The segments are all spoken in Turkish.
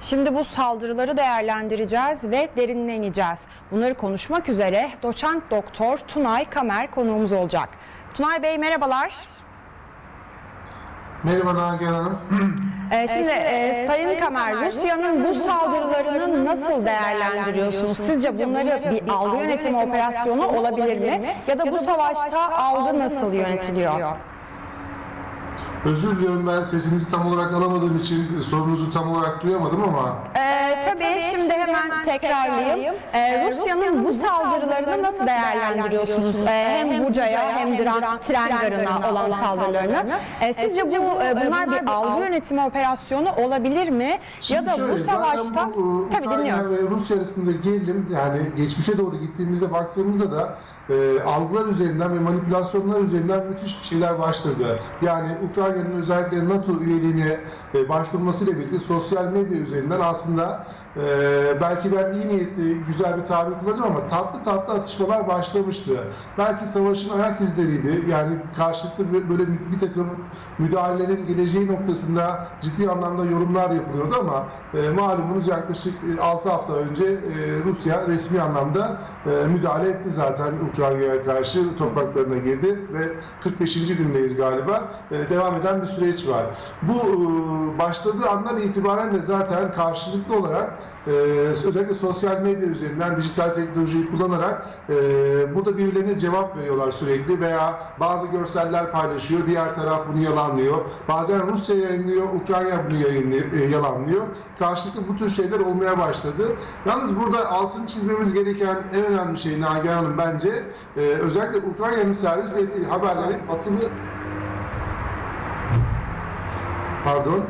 Şimdi bu saldırıları değerlendireceğiz ve derinine ineceğiz. Bunları konuşmak üzere doçent doktor Tunay Kamer konuğumuz olacak. Tunay Bey merhabalar. Merhaba Nagihan Hanım. Ee, şimdi, e, Sayın Kamer, Rusya'nın bu saldırılarını nasıl değerlendiriyorsunuz? Sizce bunları bir algı yönetimi operasyonu olabilir mi? Ya da bu savaşta algı nasıl yönetiliyor? Özür diliyorum ben sesinizi tam olarak alamadığım için sorunuzu tam olarak duyamadım ama Ee, tabii, şimdi hemen tekrarlayayım. Ee, Rusya'nın bu saldırılarını nasıl değerlendiriyorsunuz? Ee, hem Buca'ya hem Dran- tren garına olan saldırılarını. Ee, sizce bu e, bunlar bir algı yönetimi operasyonu olabilir mi? Ya da şöyle, bu savaşta bu, e, tabii Ukrayna dinliyorum. ve Rusya arasında gerilim yani geçmişe doğru gittiğimizde baktığımızda da e, algılar üzerinden ve manipülasyonlar üzerinden müthiş bir şeyler başladı. Yani Ukrayna'nın özellikle NATO üyeliğine e, başvurmasıyla birlikte sosyal medya üzerinden aslında e, belki ben iyi niyetli güzel bir tabir kullanacağım ama tatlı tatlı atışmalar başlamıştı. Belki savaşın ayak izleriydi. Yani karşılıklı bö- böyle bir takım müdahalelerin geleceği noktasında ciddi anlamda yorumlar yapılıyordu ama e, malumunuz yaklaşık 6 hafta önce e, Rusya resmi anlamda e, müdahale etti zaten Ukrayna'ya karşı topraklarına girdi ve 45. gündeyiz galiba. E, devam eden bir süreç var. Bu e, başladığı andan itibaren de zaten karşılıklı olarak e, özellikle sosyal medya üzerinden dijital teknolojiyi kullanarak e, burada birbirlerine cevap veriyorlar sürekli veya bazı görseller paylaşıyor, diğer taraf bunu yalanlıyor. Bazen Rusya yayınlıyor, Ukrayna bunu yayınlıyor, e, yalanlıyor. Karşılıklı bu tür şeyler olmaya başladı. Yalnız burada altın çizmemiz gereken en önemli şey Nagihan Hanım bence e, özellikle Ukrayna'nın servis ettiği haberlerin batılı Pardon.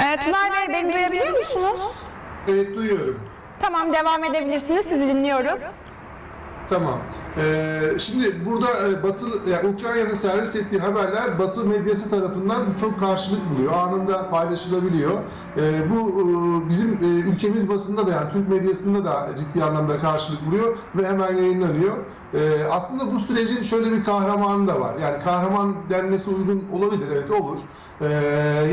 Ee, Tunay Bey beni duyabiliyor musunuz? Evet duyuyorum. Tamam devam edebilirsiniz. Sizi dinliyoruz. Tamam. Ee, şimdi burada e, Batı, yani Ukrayna'nın servis ettiği haberler Batı medyası tarafından çok karşılık buluyor. Anında paylaşılabiliyor. Ee, bu e, bizim e, ülkemiz basında da yani Türk medyasında da ciddi anlamda karşılık buluyor ve hemen yayınlanıyor. Ee, aslında bu sürecin şöyle bir kahramanı da var. Yani kahraman denmesi uygun olabilir, evet olur. Ee,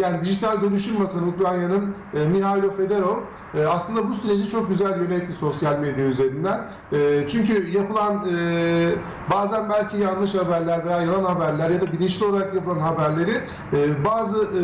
yani Dijital Dönüşüm Bakanı Ukrayna'nın e, Mihailo Fedorov e, aslında bu süreci çok güzel yönetti sosyal medya üzerinden. E, çünkü yapılan e, bazen belki yanlış haberler veya yalan haberler ya da bilinçli olarak yapılan haberleri e, bazı e,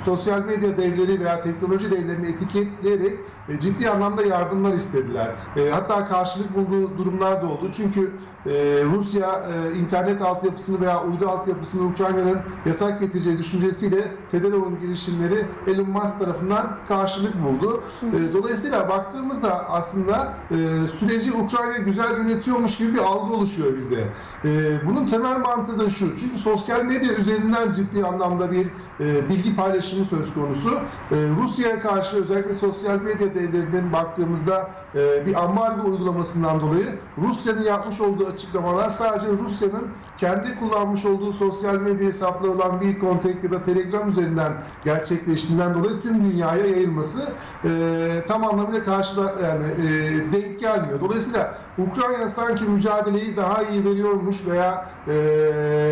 sosyal medya devleri veya teknoloji devlerini etiketleyerek e, ciddi anlamda yardımlar istediler. E, hatta karşılık bulduğu durumlar da oldu. Çünkü e, Rusya e, internet altyapısını veya uydu altyapısını Ukrayna'nın yasak getireceği düşüncesiyle Fedorov'un girişimleri Elon Musk tarafından karşılık buldu. E, dolayısıyla baktığımızda aslında e, süreci Ukrayna güzel yönetiyormuş gibi bir algı oluşuyor bizde. E, bunun temel mantığı da şu. Çünkü sosyal medya üzerinden ciddi anlamda bir e, bilgi paylaşımı söz konusu. E, Rusya'ya karşı özellikle sosyal medya devlerinin baktığımızda e, bir ambargo uygulamasından dolayı Rusya'nın yapmış olduğu açıklamalar sadece Rusya'nın kendi kullanmış olduğu sosyal medya hesapları olan bir Contact ya da Telegram üzerinden gerçekleştiğinden dolayı tüm dünyaya yayılması e, tam anlamıyla karşıda yani e, denk gelmiyor. Dolayısıyla Ukrayna sanki mücadeleyi daha iyi veriyormuş veya e,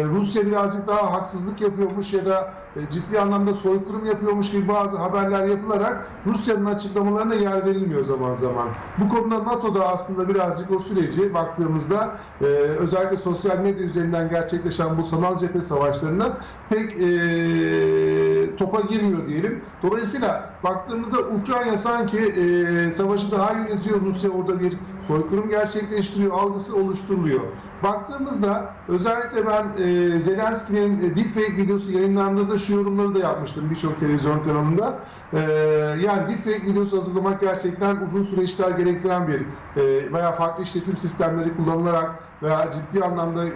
Rusya birazcık daha haksızlık yapıyormuş ya da e, ciddi anlamda soykırım yapıyormuş gibi bazı haberler yapılarak Rusya'nın açıklamalarına yer verilmiyor zaman zaman. Bu konuda NATO da aslında birazcık o süreci baktığımızda e, özellikle sosyal medya üzerinden gerçekleşen bu sanal cephe savaşlarına pek e, topa girmiyor diyelim. Dolayısıyla baktığımızda Ukrayna sanki e, savaşı daha yönetiyor. Rusya orada bir soykırım gerçekleştiriyor, algısı oluşturuluyor. Baktığımızda özellikle ben e, Zelenski'nin e, deepfake videosu yayınlandığında şu yorumları da yapmıştım birçok televizyon kanalında. E, yani deepfake videosu hazırlamak gerçekten uzun süreçler gerektiren bir e, veya farklı işletim sistemleri kullanılarak veya ciddi anlamda e,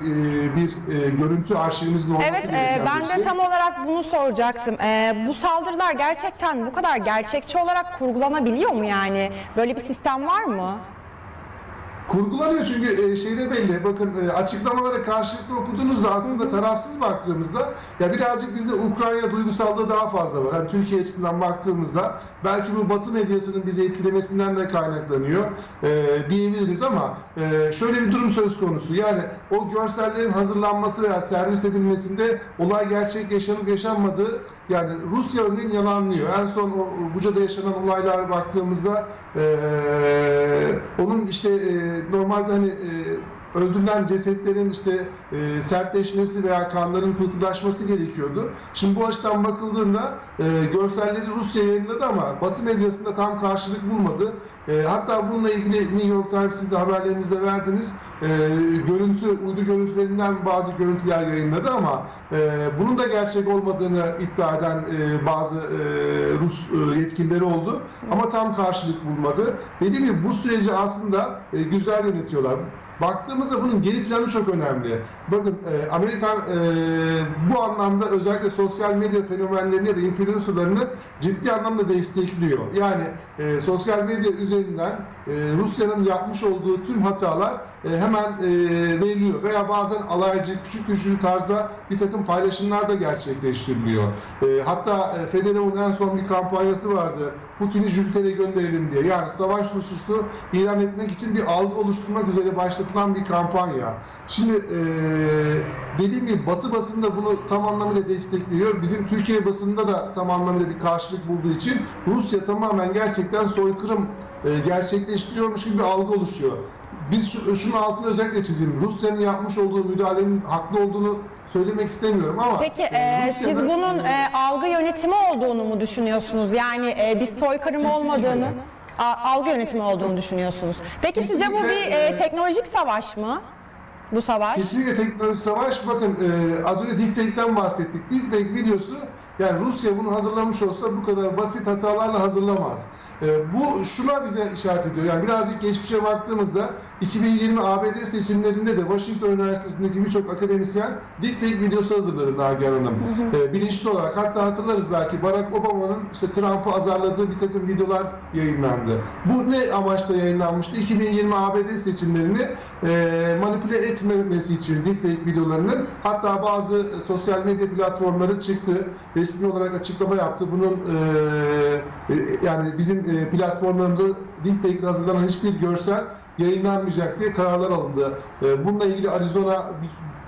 bir e, görüntü arşivimizin olması Evet, e, gereken ben bir de şey. tam olarak bunu soracaktım. E, bu saldırılar gerçekten bu kadar gerçekçi olarak kurgulanabiliyor mu yani? Böyle bir sistem var mı? Kurgulanıyor çünkü e, şeyde belli. Bakın e, açıklamalara karşılıklı okuduğunuzda aslında tarafsız baktığımızda ya birazcık bizde Ukrayna duygusallığı daha fazla var. Hani Türkiye açısından baktığımızda belki bu Batı medyasının bizi etkilemesinden de kaynaklanıyor e, diyebiliriz ama e, şöyle bir durum söz konusu. Yani o görsellerin hazırlanması veya servis edilmesinde olay gerçek yaşanıp yaşanmadığı yani Rusya örneğin yalanlıyor. En son o Buca'da yaşanan olaylara baktığımızda e, onun işte e, normalde hani e, öldürülen cesetlerin işte e, sertleşmesi veya kanların pıhtılaşması gerekiyordu. Şimdi bu açıdan bakıldığında e, görselleri Rusya yayınladı ama Batı medyasında tam karşılık bulmadı. E, hatta bununla ilgili New York Times siz de haberlerinizde verdiniz. E, görüntü, uydu görüntülerinden bazı görüntüler yayınladı ama e, bunun da gerçek olmadığını iddia eden e, bazı e, Rus e, yetkilileri oldu. Ama tam karşılık bulmadı. Dediğim gibi bu süreci aslında e, güzel yönetiyorlar. Baktığımızda bunun geri planı çok önemli. Bakın e, Amerika e, bu anlamda özellikle sosyal medya fenomenlerini ya da influencerlarını ciddi anlamda destekliyor. Yani e, sosyal medya üzerinden e, Rusya'nın yapmış olduğu tüm hatalar e, hemen e, veriliyor. Veya bazen alaycı, küçük küçük tarzda bir takım paylaşımlar da gerçekleştiriliyor. E, hatta e, Federer'in en son bir kampanyası vardı. Putin'i Jüpiter'e gönderelim diye. Yani savaş suçlusu ilan etmek için bir algı oluşturmak üzere başlatılan bir kampanya. Şimdi e, dediğim gibi Batı basında bunu tam anlamıyla destekliyor. Bizim Türkiye basında da tam anlamıyla bir karşılık bulduğu için Rusya tamamen gerçekten soykırım e, gerçekleştiriyormuş gibi bir algı oluşuyor. Biz şu, şunun altını özellikle çizeyim. Rusya'nın yapmış olduğu müdahalenin haklı olduğunu söylemek istemiyorum ama Peki e, e, siz bunun e, algı yönetimi olduğunu mu düşünüyorsunuz? Yani e, bir soykırım Kesinlikle. olmadığını, a- algı yönetimi olduğunu düşünüyorsunuz. Peki sizce bu bir e, e, teknolojik savaş mı? Bu savaş? Kesinlikle teknolojik savaş. Bakın e, az önce deepfake'den bahsettik. Deepfake videosu yani Rusya bunu hazırlamış olsa bu kadar basit hatalarla hazırlamaz. E, bu şuna bize işaret ediyor. Yani birazcık geçmişe baktığımızda 2020 ABD seçimlerinde de Washington Üniversitesi'ndeki birçok akademisyen deepfake videosu hazırladı Nagihan Hanım. E, bilinçli olarak. Hatta hatırlarız belki Barack Obama'nın işte Trump'ı azarladığı bir takım videolar yayınlandı. Bu ne amaçla yayınlanmıştı? 2020 ABD seçimlerini e, manipüle etmemesi için deepfake videolarının hatta bazı e, sosyal medya platformları çıktı. Resmi olarak açıklama yaptı. Bunun e, e, yani bizim e, platformlarımızda deepfake hazırlanan hiçbir görsel yayınlanmayacak diye kararlar alındı. E, bununla ilgili Arizona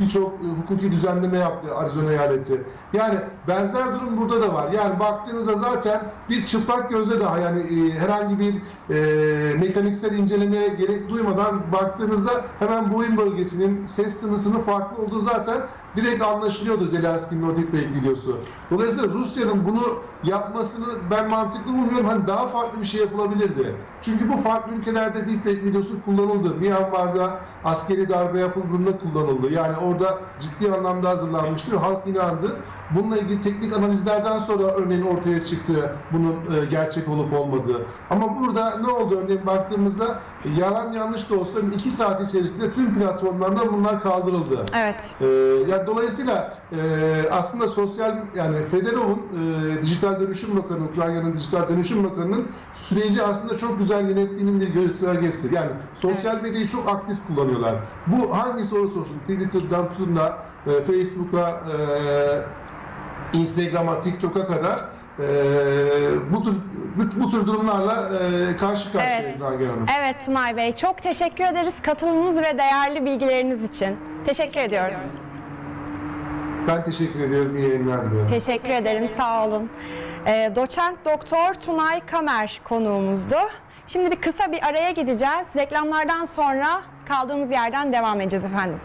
birçok e, hukuki düzenleme yaptı Arizona eyaleti. Yani benzer durum burada da var. Yani baktığınızda zaten bir çıplak gözle daha yani e, herhangi bir e, mekaniksel incelemeye gerek duymadan baktığınızda hemen boyun bölgesinin ses tınısının farklı olduğu zaten direkt anlaşılıyordu Zelenski'nin o deepfake videosu. Dolayısıyla Rusya'nın bunu yapmasını ben mantıklı bulmuyorum. Hani daha farklı bir şey yapılabilirdi. Çünkü bu farklı ülkelerde deepfake videosu kullanıldı. Myanmar'da askeri darbe yapıldığında kullanıldı. Yani orada ciddi anlamda hazırlanmıştı ve halk inandı. Bununla ilgili teknik analizlerden sonra örneğin ortaya çıktı bunun e, gerçek olup olmadığı. Ama burada ne oldu örneğin baktığımızda yalan yanlış da olsa 2 saat içerisinde tüm platformlardan bunlar kaldırıldı. Evet. Ee, yani dolayısıyla e, aslında sosyal yani Federov'un e, dijital dönüşüm bakanı, Ukrayna'nın dijital dönüşüm bakanının süreci aslında çok güzel yönettiğinin bir göstergesi. Yani sosyal medyayı çok aktif kullanıyorlar. Bu hangisi olursa olsun Twitter'dan tutun da e, Facebook'a, e, Instagram'a, TikTok'a kadar e, bu tür bu, bu tür durumlarla e, karşı karşıyayız Evet. Nagihan Hanım. Evet Tunay Bey çok teşekkür ederiz katılımınız ve değerli bilgileriniz için. Teşekkür ediyoruz. Ben teşekkür ediyorum. İyi yayınlar diliyorum. Teşekkür ederim sağ olun. Ee, doçent doktor Tunay Kamer konuğumuzdu. Şimdi bir kısa bir araya gideceğiz. Reklamlardan sonra kaldığımız yerden devam edeceğiz efendim.